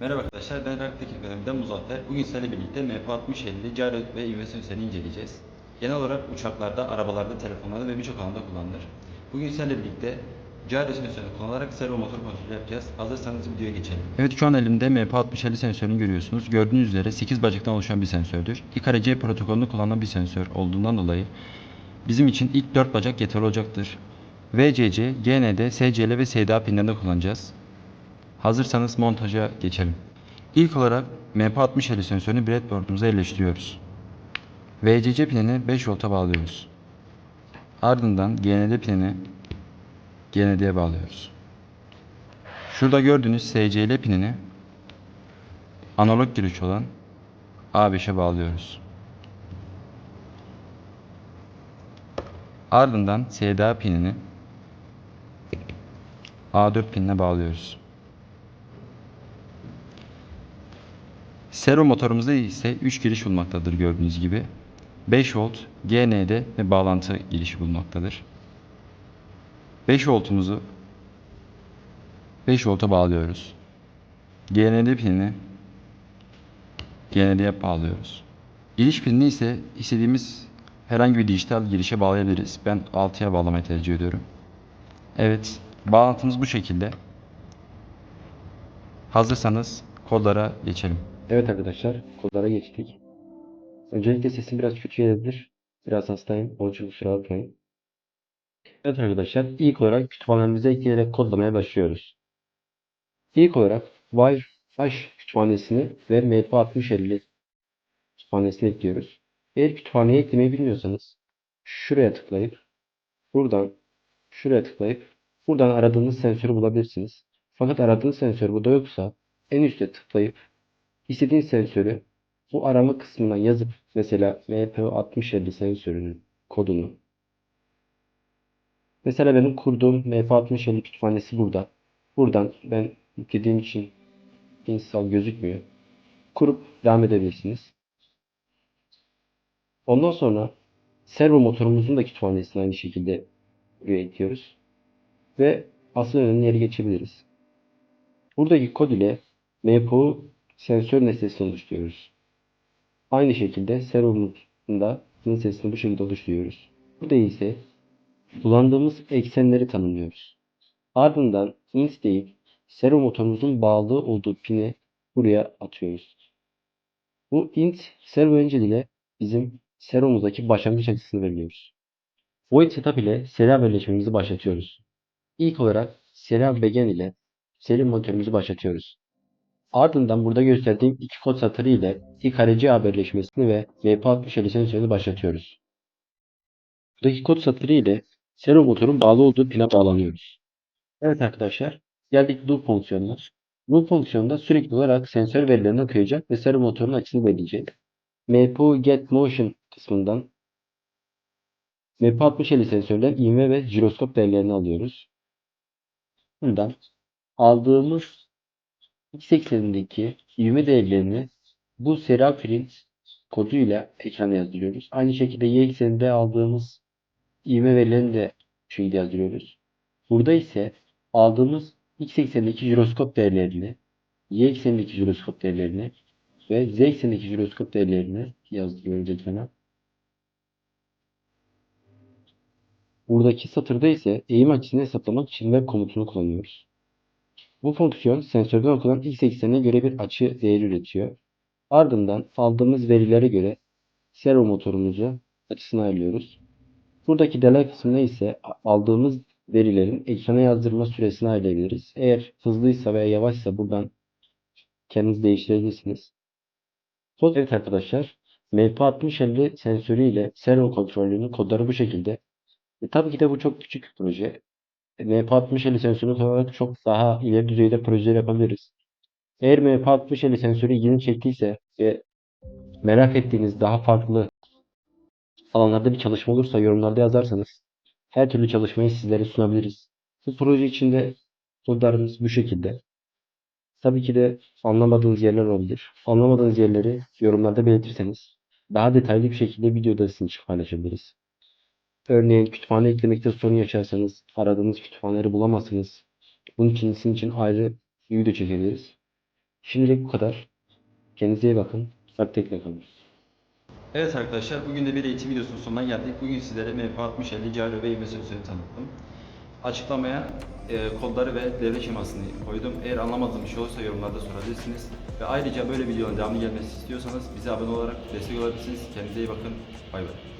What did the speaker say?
Merhaba arkadaşlar, ben Rak Teknik Akademi'den Muzaffer. Bugün sizlerle birlikte MP6050 cari ve investör seni inceleyeceğiz. Genel olarak uçaklarda, arabalarda, telefonlarda ve birçok alanda kullanılır. Bugün sizlerle birlikte cari sensörünü kullanarak servo motor kontrolü yapacağız. Hazırsanız videoya geçelim. Evet şu an elimde MP6050 sensörünü görüyorsunuz. Gördüğünüz üzere 8 bacaktan oluşan bir sensördür. İKRC protokolünü kullanan bir sensör olduğundan dolayı bizim için ilk 4 bacak yeterli olacaktır. VCC, GND, SCL ve SDA pinlerinde kullanacağız. Hazırsanız montaja geçelim. İlk olarak MP6050 sensörünü breadboard'umuza yerleştiriyoruz. VCC pinini 5 volta bağlıyoruz. Ardından GND pinini GND'ye bağlıyoruz. Şurada gördüğünüz SCL pinini analog giriş olan A5'e bağlıyoruz. Ardından SDA pinini A4 pinine bağlıyoruz. Servo motorumuzda ise 3 giriş bulmaktadır gördüğünüz gibi. 5 volt, GND ve bağlantı girişi bulmaktadır. 5 voltumuzu 5 volta bağlıyoruz. GND pinini GND'ye bağlıyoruz. Giriş pinini ise istediğimiz herhangi bir dijital girişe bağlayabiliriz. Ben 6'ya bağlamayı tercih ediyorum. Evet, bağlantımız bu şekilde. Hazırsanız kodlara geçelim. Evet arkadaşlar, kodlara geçtik. Öncelikle sesim biraz kötü gelebilir. Biraz hastayım, onun için kusura bakmayın. Evet arkadaşlar, ilk olarak kütüphanemize ekleyerek kodlamaya başlıyoruz. İlk olarak Wi-Fi kütüphanesini ve MP6050 kütüphanesini ekliyoruz. Eğer kütüphaneye eklemeyi bilmiyorsanız şuraya tıklayıp buradan şuraya tıklayıp buradan aradığınız sensörü bulabilirsiniz. Fakat aradığınız sensör burada yoksa en üstte tıklayıp İstediğin sensörü bu arama kısmına yazıp mesela MP6050 sensörünün kodunu mesela benim kurduğum MP6050 kütüphanesi burada. Buradan ben yüklediğim için install gözükmüyor. Kurup devam edebilirsiniz. Ondan sonra servo motorumuzun da kütüphanesini aynı şekilde buraya ekliyoruz. Ve asıl önemli yere geçebiliriz. Buradaki kod ile MPU sensör nesnesini oluşturuyoruz. Aynı şekilde servomuzun da nesnesini bu şekilde oluşturuyoruz. Burada ise kullandığımız eksenleri tanımlıyoruz. Ardından int deyip servo motorumuzun bağlı olduğu pini buraya atıyoruz. Bu int servo öncel ile bizim servomuzdaki başlangıç açısını veriyoruz. Void setup ile serial birleşmemizi başlatıyoruz. İlk olarak serial begin ile seri motorumuzu başlatıyoruz. Ardından burada gösterdiğim iki kod satırı ile İKRC haberleşmesini ve MP6050 sensörünü başlatıyoruz. Buradaki kod satırı ile servo motorun bağlı olduğu pine bağlanıyoruz. Evet arkadaşlar, geldik loop fonksiyonuna. Loop fonksiyonunda sürekli olarak sensör verilerini okuyacak ve servo motorun açısını belirleyecek. MPU get motion kısmından MP6050 sensörden ivme ve jiroskop değerlerini alıyoruz. Bundan aldığımız X eksenindeki ivme değerlerini bu serial print koduyla ekrana yazdırıyoruz. Aynı şekilde Y ekseninde aldığımız ivme verilerini de bu şekilde yazdırıyoruz. Burada ise aldığımız X eksenindeki jiroskop değerlerini, Y eksenindeki jiroskop değerlerini ve Z eksenindeki jiroskop değerlerini yazdırıyoruz ekrana. Buradaki satırda ise eğim açısını hesaplamak için web komutunu kullanıyoruz. Bu fonksiyon sensörden okunan x eksenine göre bir açı değeri üretiyor. Ardından aldığımız verilere göre servo motorumuzu açısını ayarlıyoruz. Buradaki delay kısmında ise aldığımız verilerin ekrana yazdırma süresini ayarlayabiliriz. Eğer hızlıysa veya yavaşsa buradan kendiniz değiştirebilirsiniz. Evet arkadaşlar, MP6050 sensörü ile servo kontrolünün kodları bu şekilde. E, tabii ki de bu çok küçük bir proje. MP6050 sensörü olarak çok daha ileri düzeyde projeler yapabiliriz. Eğer MP6050 sensörü ilgini çektiyse ve merak ettiğiniz daha farklı alanlarda bir çalışma olursa yorumlarda yazarsanız her türlü çalışmayı sizlere sunabiliriz. Bu proje içinde kodlarımız bu şekilde. Tabii ki de anlamadığınız yerler olabilir. Anlamadığınız yerleri yorumlarda belirtirseniz daha detaylı bir şekilde videoda sizin için paylaşabiliriz. Örneğin kütüphane eklemekte sorun yaşarsanız, aradığınız kütüphaneleri bulamazsınız. Bunun için sizin için ayrı bir video çekebiliriz. Şimdilik bu kadar. Kendinize iyi bakın. Sartekle kalın. Evet arkadaşlar bugün de bir eğitim videosunun sonuna geldik. Bugün sizlere MF6050 Gyro ve ivme sensörünü tanıttım. Açıklamaya e, kodları ve devre şemasını koydum. Eğer anlamadığım bir şey olursa yorumlarda sorabilirsiniz. Ve ayrıca böyle videoların devamlı gelmesi istiyorsanız bize abone olarak destek olabilirsiniz. Kendinize iyi bakın. Bay bay.